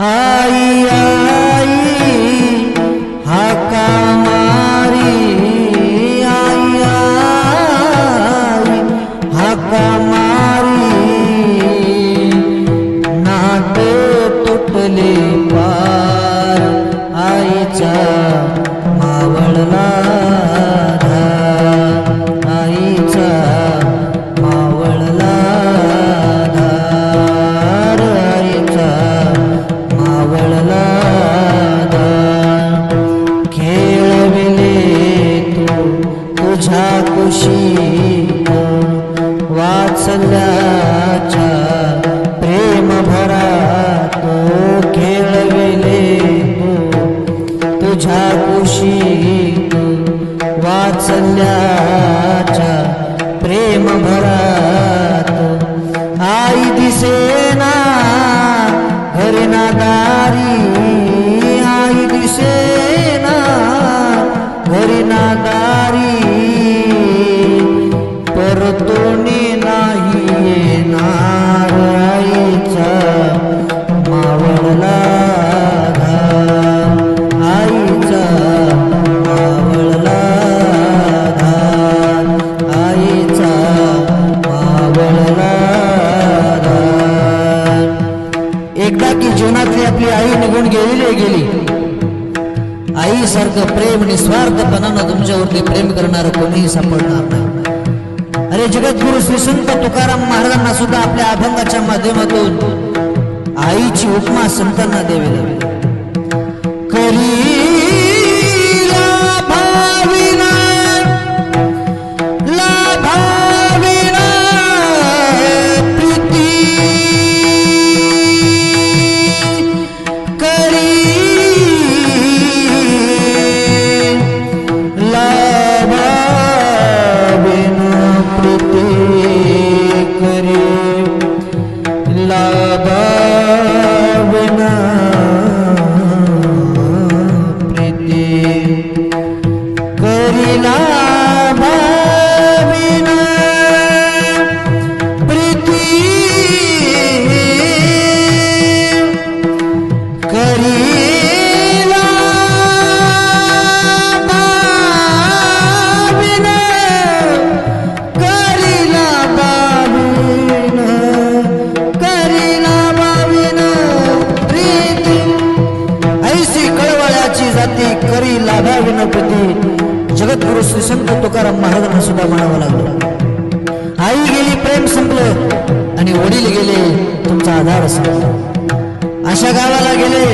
आई आई वाचल्याच्या प्रेम भरात खेळविले तू. तुझ्या कुशी वाचल्याच्या प्रेम भरात आई दिसेना घरी ना दारी जीवनातली आपली आई निघून गेलेली गेली. आईसारखं प्रेम निस्वार्थपणानं तुमच्यावरती प्रेम करणार कोणीही सापडणार नाही. अरे जगद्गुरु श्री संत तुकाराम महाराजांना सुद्धा आपल्या अभंगाच्या माध्यमातून आईची उपमा संतांना द्यावी लागली. जगद्गुरु श्री संत तुकाराम महाराजांना सुद्धा म्हणावं लागलं. आई गेली प्रेम संपलं आणि वडील गेले तुमचा आधार संपला. अशा गावाला गेले